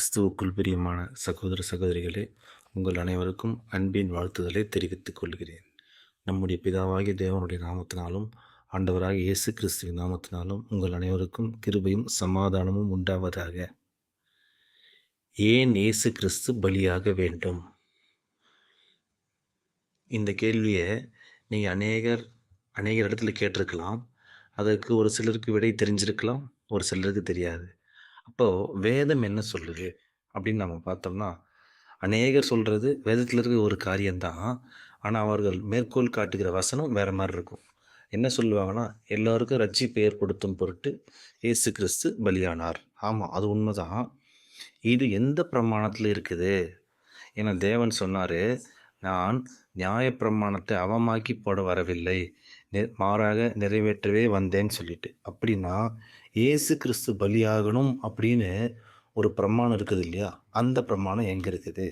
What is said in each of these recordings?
கிறிஸ்துவுக்குள் பிரியமான சகோதர சகோதரிகளே உங்கள் அனைவருக்கும் அன்பின் வாழ்த்துதலை தெரிவித்துக் கொள்கிறேன். நம்முடைய பிதாவாகிய தேவனுடைய நாமத்தினாலும் ஆண்டவராக இயேசு கிறிஸ்துவின் நாமத்தினாலும் உங்கள் அனைவருக்கும் கிருபையும் சமாதானமும் உண்டாவதாக. ஏன் இயேசு கிறிஸ்து பலியாக வேண்டும்? இந்த கேள்வியை நீங்கள் அநேகர் அநேகர் இடத்துல கேட்டிருக்கலாம். அதற்கு ஒரு சிலருக்கு விடை தெரிஞ்சிருக்கலாம் ஒரு சிலருக்கு தெரியாது. அப்போது வேதம் என்ன சொல்லுது? அப்படின்னு நம்ம பார்த்தோம்னா அநேகர் சொல்கிறது வேதத்தில் இருக்கிற ஒரு காரியம்தான் ஆனால் அவர்கள் மேற்கோள் காட்டுகிற வசனம் வேறு மாதிரி இருக்கும். என்ன சொல்லுவாங்கன்னா எல்லோருக்கும் ரட்சிப்பு ஏற்படுத்தும் பொருட்டு இயேசு கிறிஸ்து பலியானார். ஆமாம் அது உண்மைதான். இது எந்த பிரமாணத்தில் இருக்குது? ஏன்னா தேவன் சொன்னார் நான் நியாயப்பிரமாணத்தை அவமாக்கி போட வரவில்லை. மாறாக நிறைவேற்றவே வந்தேன்னு சொல்லிட்டு. அப்படின்னா ஏசு கிறிஸ்து பலியாகணும் அப்படின்னு ஒரு பிரமாணம் இருக்குது இல்லையா? அந்த பிரமாணம் எங்கே இருக்குது?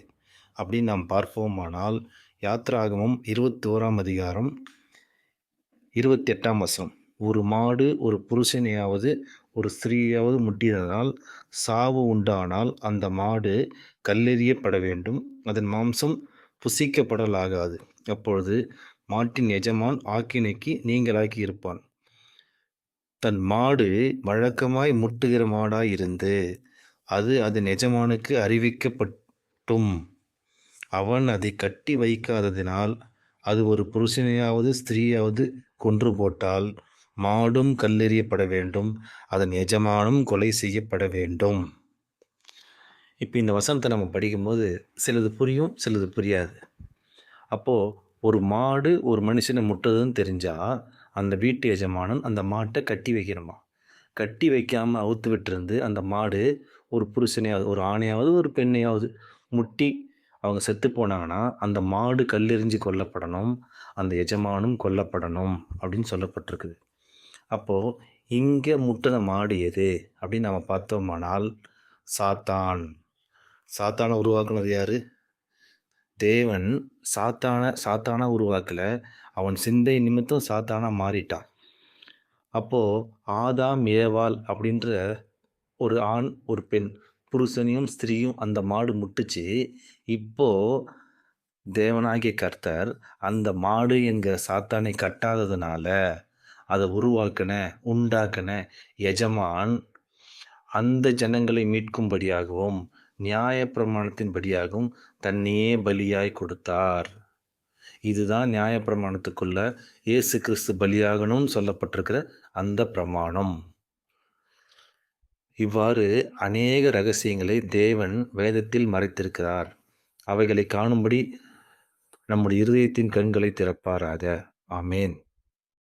அப்படின்னு நாம் பார்ப்போமானால் யாத்ராகமும் இருபத்தி ஓராம் அதிகாரம் இருபத்தி எட்டாம் வசனம். ஒரு மாடு ஒரு புருஷனையாவது ஒரு ஸ்திரீயாவது முட்டியதனால் சாவு உண்டானால் அந்த மாடு கல்லெறியப்பட வேண்டும். அதன் மாம்சம் புசிக்கப்படலாகாது. அப்பொழுது மாட்டின் எஜமான் ஆக்கினைக்கு நீங்களாக்கி இருப்பான். தன் மாடு வழக்கமாய் முட்டுகிற மாடாய் இருந்து அது அதன் எஜமானுக்கு அறிவிக்கப்பட்டும். அவன் அதை கட்டி வைக்காததினால் அது ஒரு புருஷனையாவது ஸ்திரீயாவது கொன்று போட்டால் மாடும் கல்லெறியப்பட வேண்டும் அதன் எஜமானும் கொலை செய்யப்பட வேண்டும். இப்போ இந்த வசனத்தை நம்ம படிக்கும்போது சிலது புரியும் சிலது புரியாது. அப்போது ஒரு மாடு ஒரு மனுஷனை முட்டுறதுன்னு தெரிஞ்சால் அந்த வீட்டு எஜமானன் அந்த மாட்டை கட்டி வைக்கணுமா? கட்டி வைக்காமல் அவுத்து விட்டுருந்து அந்த மாடு ஒரு புருஷனையாவது ஒரு ஆணையாவது ஒரு பெண்ணையாவது முட்டி அவங்க செத்து போனாங்கன்னா அந்த மாடு கல்லெறிஞ்சு கொல்லப்படணும் அந்த எஜமானும் கொல்லப்படணும் அப்படின்னு சொல்லப்பட்டிருக்குது. அப்போது இங்கே முட்டின மாடு எது அப்படின்னு நம்ம பார்த்தோமானால் சாத்தான். சாத்தானை உருவாக்குனது யார்? தேவன் சாத்தான சாத்தானா உருவாக்கல. அவன் சிந்தை நிமித்தம் சாத்தானா மாறிட்டான். அப்போது ஆதாம் ஏவாள் அப்படின்ற ஒரு ஆண் ஒரு பெண் புருஷனையும் ஸ்திரீயும் அந்த மாடு முட்டுச்சு. இப்போது தேவனாகிய கர்த்தர் அந்த மாடு என்கிற சாத்தானை கட்டாததுனால அதை உருவாக்கின உண்டாக்கின எஜமான் அந்த ஜனங்களை மீட்கும்படியாகவும் நியாயப்பிரமாணத்தின்படியாகவும் தன்னையே பலியாய் கொடுத்தார். இதுதான் நியாயப்பிரமாணத்துக்குள்ள இயேசு கிறிஸ்து பலியாகணும்னு சொல்லப்பட்டிருக்கிற அந்த பிரமாணம். இவ்வாறு அநேக ரகசியங்களை தேவன் வேதத்தில் மறைத்திருக்கிறார். அவைகளை காணும்படி நம்முடைய இருதயத்தின் கண்களை திறப்பாராக. ஆமேன்.